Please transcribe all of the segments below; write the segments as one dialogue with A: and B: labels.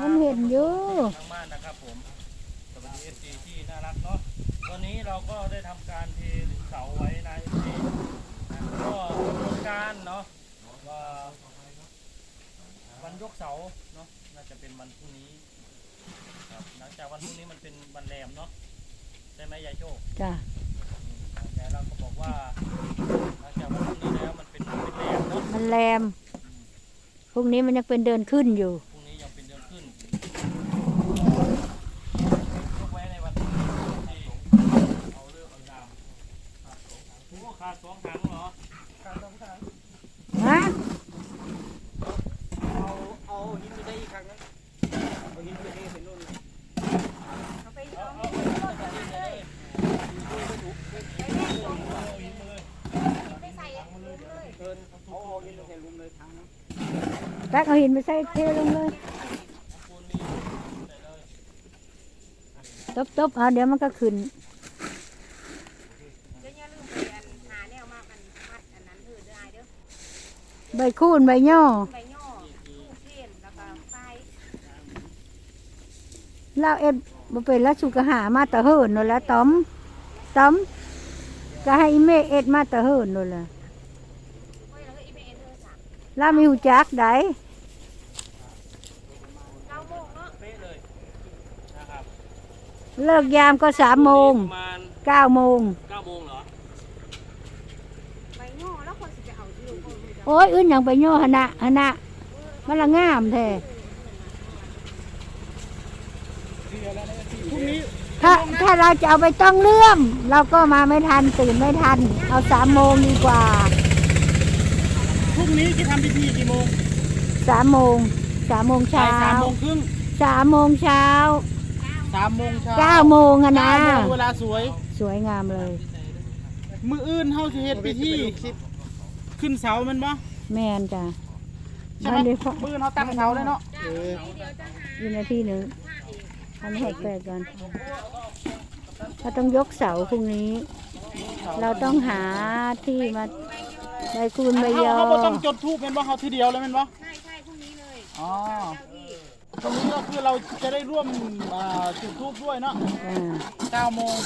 A: มันเห็นอยู่
B: ทางบ้านนะครับผมสวัสดีเอฟซีที่น่ารักเนาะวันนี้เราก็ได้ทำการเทเสาไว้ในเอฟซีก็กำหนดการเนาะว่าวันยกเสาเนาะน่าจะเป็นวันพรุ่งนี้ครับหลังจากวันพรุ่งนี้มันเป็นวันแรมเนาะได้ไหมยายโชค
A: จ้ะ
B: ยายเราก็บอกว่าหลังจากวันพรุ่งนี้แล้วมันเป็นเป็นแรมเนาะ
A: มันแรมพ รุ่งนี้มันยังเป็นเดินขึ้นอยู่
B: พรุ่งนี้ยังเป็นเดือนขึ้นยกไว้ในวันที่เอาเรื่องเอายามโอ้ขาดสองถังเหรอขาดสองถัง
A: ฮะ
C: เอาเอาหินไปได้อีกครั้งนะเอาหินไปได้เป็นรุ่น
B: เอาเอาเอาไปเลยเอาหินมาเลย
C: เดินเอาเอาหินไปใส่ลุมเลยครั้งนะ
A: แป๊กเอาหินไปใส่เทลงเลยตบตบเอาเดี๋ยวมันก็ขึ้นใบคูนใบย่อ
D: ใบย่อลูกเทนแล้วก็ไฟ
A: เล่าเอ็ดบ่เป็นล้วสุกหามาแตะเฮินนั่นแหละต้อมต้อมก็ให้อีเมเอ็ดมาแตะเฮินนั่นละ
D: เฮ้ยแล้วก็อีเมลเธอสาม
A: เล่ามีหูจักได
D: เก้าโมงเนาะ
B: เป๊ะเลยนะครับ
A: เลิกยามก็สามโมง
B: ประมาณ
A: เก้าโมง
B: เก้าโมงเหรอ
D: ใบย่อแล้วคนสิจะเอาอยู่คนสิจะ
A: โอ้ยอื่นอย่างไปย่อหนะหนะมันละงามแท้
C: พรุ่งนี้
A: ถ้าถ้าเราจะเอาไปต้องเลื่อม เราก็มาไม่ทันตื่นไม่ทัน เอาสามโมงดีกว่า
C: พรุ่งนี้จะทำพิธีกี่โมง
A: สามโมงสามโมง
C: บ่า
A: เช้าย
C: สามโมงครึ่ง
A: สามโมงเช้า
C: สามโมงเช้า
A: เก้าโมงอะนะ
C: เก้าโมงเวลาสวย
A: สวยงามเลย
C: มืออื่นเฮาสิเฮ็ดพิธีขึ้นเสาแมันบ่
A: แมนจ้ะ
C: ใช่ไหม
A: มาเลยพ่อ
C: มืออื่นเฮาตั้งเสาเลยเนาะ
A: อยู่ในที่หนึ่งทำให้แปลกกันเราต้องยกเสาพรุ่งนี้ เราต้องหาที่มา ใบคูณใบ
C: เฮาย
A: อ
C: เฮาบ่ต้องจดทูปแม่นบ่เฮาทีเดียวเลยแม่นบ่
D: ใช่ใช่พรุ่งนี้เลย
C: อ๋อ
D: เจ้าที่
C: ตรงนี้ก็คือเราจะได้ร่วมอ่าจุดทูปด้วยเนาะ
A: อ่า
C: 9โมง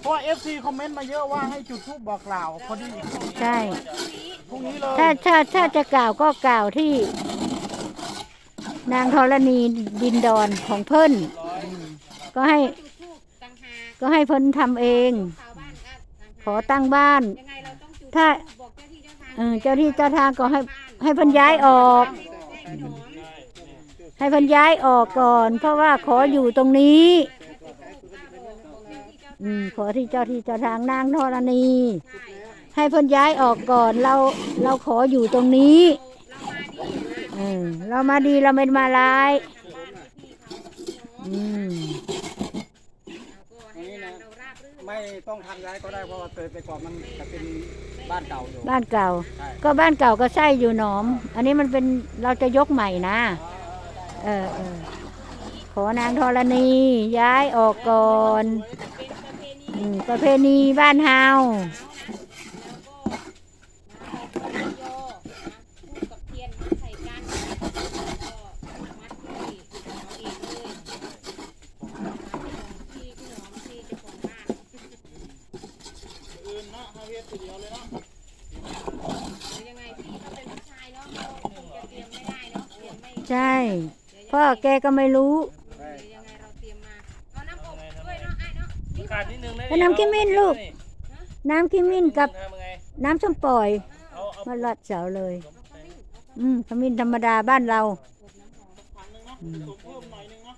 C: เพราะว่า FC คอมเมนต์มาเยอะว่าให้จุดทูปบอกกล่าวพอดี
A: ใช่
C: พรุ่งนี้เลย
A: ถ้าถ้าถ้าจะกล่าวก็กล่าวที่ นางธรณีดินดอนของเพิ่นก็ให้
D: จุดทูบต่างหาก
A: ก็ให้เพิ่นทำเอง
D: ชาวบ้านก็ต่างหาก
A: ขอตั้งบ้าน
D: ยังไงเราต้องจุด
A: ถ้า
D: ธูปบอก เจ้าที่เจ้าทาง
A: เออเจ้าที่เจ้าทางก็ให้ให้เพิ่นย้ายออก
D: ให้หนอน
A: ให้เพิ่นย้ายออกก่อน เพราะว่าขออยู่ตรงนี้อืมขอที่เจ้าที่เจ้าทางนางธรณี ให้เพิ่นย้ายออกก่อนเราเราขออยู่ตรงนี้เออเรามาดีเราไม่มาร้ายอืม
C: ไม่ต้องทำย้ายก็ได้เพราะว่าเกิดไปก่อนมันจะเป็น บ้านเก่าอยู่
A: บ้านเก่า
C: ใช่
A: ก็บ้านเก่าก็ใช่อยู่หนอม อันนี้มันเป็นเราจะยกใหม่นะ เออเออขอนางธรณีย้ายออกก่อนอืมประเพณีบ้านเฮา
D: แล้วก็พูดกับเทียนมาใส่กันแล้วก็มัดที่เอาเองเลยที่พี่หนอมที่เจ้าของบ้าน
C: อื่นเนาะเฮาเฮ็ดทีเดียวเลยเนาะ
D: หรือยังไงพี่เขาเป็นผู้ชายเนาะเราคงจะเตรียมไม่ได้เนาะเตรียมไม่
A: ใช่ พ่อแกก็ไม่รู้
D: หรือยังไงเราเตรียมมาเอาน้ำอบด้วยเนาะไอ้เนาะ
B: ขาดนิดนึงนะ
A: แล้วน้ำกิมมินลูก น้ำกิมมินกับ
B: ทำยังไง
A: น้ำส้มปล่อย
B: เอาเอา
A: มาลัดเสาเลย อืมขมิ้นธรรมดาบ้านเรา
C: ถังหนึงเนาะสูบเพิ่มหน่อยหนึงเนาะ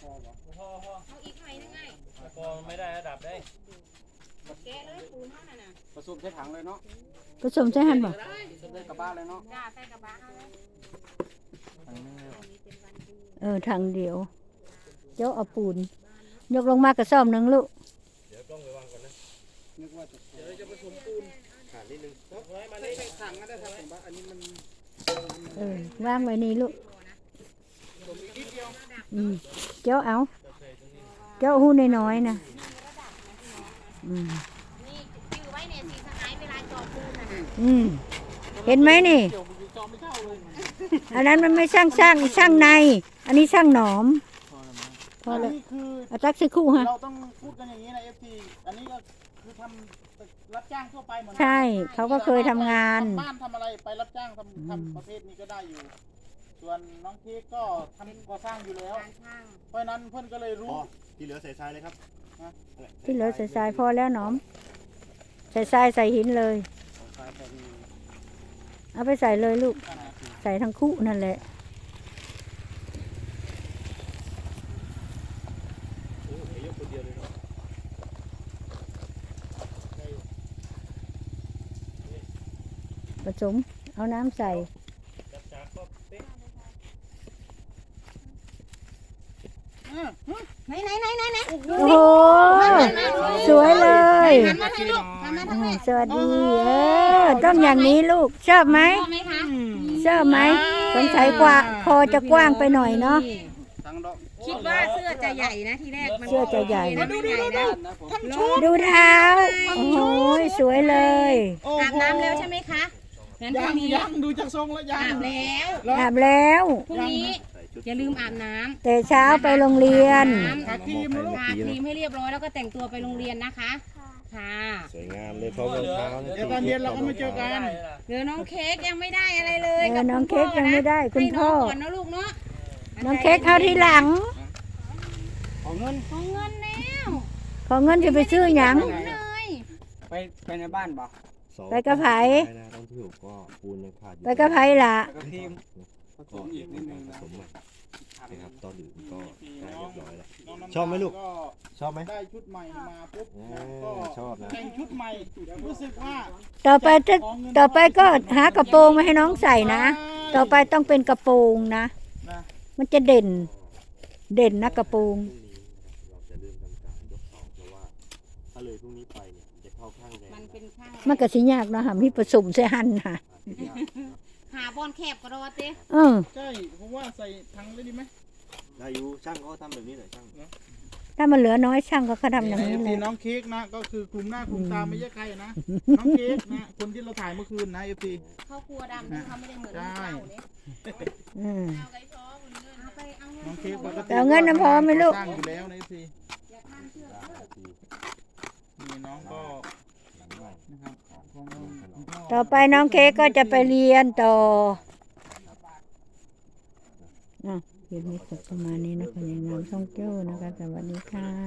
B: พอพอ
D: เอาอีกหน่อยนึงไง
B: พอไม่ได้ระดับได้
D: แกะเลยปูนเท่านั้นน่ะ
C: ผสมใช้ถังเลยเนาะ
A: ผสมใช่หันบ่
C: ผสมใช้กระบะเลยเนาะ
D: จ้าใส่กระบะเอาเลย
A: เออทางเดียว เจ้าเอาปูน ยกลงมากระซ่อมหนึ่งลูก
C: นึกว่าจะเดี๋ยวจะผสมปูนขาดนิดนึงครับไว้มาเลยถังก็ได้ครับผมว่าอันนี้มัน
A: เออวางไว้นี่ลูก
C: ผมอีกนิดเดียว
A: อืมเจ้าเอา เจ้าหูน้อยๆนะอืม
D: นี่จือไว้เนี่ยสีสหายเวลาจอปูนน่ะนะ
A: อืมเห็นไหมนี่
C: เดี๋ยวมันจ อไม่เข้าเลย
A: อันนั้นมันไม่ช่างช่างช่างใน อันนี้ช่างหนอม พอ
E: อัน
A: แล้ว
E: นี้คือ
A: เอาจักสักครู่ฮะ
E: เราต้องพูดกันอย่างนี้นะเอฟซีอันนี้ก็คือทำรับจ้างทั่วไปเหมือนกัน
A: ใช่เขาก็เคยทำงาน
E: ทำบ้านทำอะไรไปรับจ้างทำทำประเภทนี้ก็ได้อยู่ ส่วนน้องเค้กก็ทำก่อสร้างอยู่แล้ว
D: การช่าง
E: เพราะฉะนั้นเพื่อนก็เลยรู้
F: พอที่เหลือใส่ทรายเลยครับ
E: ฮะ
A: ที่เหลือใส่ทรายพอแล้วหนอม ใส่ทรายใส่หินเลย เอาไปใส่เลยลูกใส่ทั้งคู่นั่นแหละผสมเอาน้ำใส่
B: จับจากก็เป๊ะ
D: ไหนไหนไหนไหนไหน
A: โอ้โหสวยเลย
D: หันมาทางลูกหันมาทางแม่
A: สวัสดีเออต้องอย่างนี้ลูกชอบไหม
D: ชอบไหมคะ
A: ชอบไหมสงสัยกว่าคอจะกว้างไปหน่อยเนาะ
E: ทั้งดอก
D: คิดว่าเสื้อจะใหญ่นะทีแรกมัน
A: เสื้อจะใหญ่
D: นะไม่ใหญ่นะ
E: นะผม
A: ดูเท้า โอ้โหสวยเลย
D: อาบน้ำแล้วใช่ไหมคะงั้นพ
E: ยั
D: รุ่
E: ง
D: งนี้
E: ยังดูจากทรงแล้วยั
D: อางบแล้ว
A: อาบแล้ว
D: พรุ่งนี้อย่าลืมอาบน้ำ
A: แต่เช้าไปโรงเรียน
E: ทาครีมนะลูก
D: ทาครีมให้เรียบร้อยแล้วก็แต่งตัวไปโรงเรียนนะคะ ค่ะ
F: สวยงามเลยพร้อมรองเท้า
E: เดี๋ยวตอนเย็นเราก็มาเจอกัน
B: ได้ล่ะ
D: เดี๋ยวน้องเค้กยังไม่ได้อะไรเลย
A: เออ
D: กับ
A: น้อง
D: ณพ่
A: เค้กยังไม่ได้คุณ
D: ให้น้
A: พ่
D: อ
A: อ
D: งก่อนนะลูกเนาะ
A: น้องเค้กเอาทีหลัง
E: ของเงิน
D: ของเงินแล้ว
A: ขอเงินจะไปซื้อหยัง
D: เลย
C: ไปไปในบ้านบ่
F: สอง
A: ไปกระไผ
F: นะต้องที่ผมก็ปูนยังขาดอยู่
A: ไปกระไพล่ะ
C: แล้วก็ทีมผส
F: ก็
C: มอีกนิดนึง
F: ผ
C: นะ
F: สมใหม่นะครับตอนอื่นก็ได้เรียบร้อยแล้ว
E: น้งน้ำ
F: ชอบไหมลูก
E: ก็
F: ชอบไหม
E: ได้ชุดใหม่มาปุ๊บ
F: เอ
E: นะ
F: อ
E: ก็
F: ชอบนะ
E: แต่งชุดใหม่รู้สึกว่า
A: ต่อไปจะต่อไปก็หากระโปรงมาให้น้องใส่นะ ต่อไปต้องเป็นกระโปรงนะ
E: นะ
A: มันจะเด่น เด่นนะกระโปรง
F: พรุ่งนี้นะครับเราจะเริ่มทำการยกเสาเพราะว่า ถ้าเลยพรุ่งนี้ไปเนี่ยมันจะเข้าข้างแดง
D: มันเป็นข้าง
A: มันก็สิยากเนาะหามีผสมใส่หันค่ะ
D: หาบอลแคบก็รอเต้
A: เออ
E: ใช่เพราะว่าใส่ถังเลยดีไหม
F: ได้อยู่ช่างเขาก็ทำแบบนี้แหละช่าง
A: ถ้ามันเหลือน้อยช่างก็เขาทำอย่างนี้เล
E: ที่
A: ย
E: น้องเค้กนะ ก็คือกลุ่มหน้ากลุ่มตาไม่ใช่ใครนะ น้องเค้กนะ คนที่เราถ่ายเมื่อคืนนะเอฟซี
D: เข้าครัวดำที่เขาไม่ได้เหมือนเราเนี่ย
A: อืม
D: เอาไก่ท้อเหมือนเดิมเอาไปเอาเงิ
E: น้อง
D: น
E: เค้กปกติ
A: แต่เอาเงินน้ำพอไหมลูก
E: สร้างอยู่แล้วนะเอฟซี
D: อย่าทานเชื่อเด้อ
E: นี่น้องก็
F: หลังใหม่
E: นะครับของคุณพ่
A: ต่อไปน้องเค้กก็จะไปเรียนต่ออะ คลิปนี้จบประมาณนี้นะคะอย่างงามช่องเจ้านะคะ สวัสดีค่ะ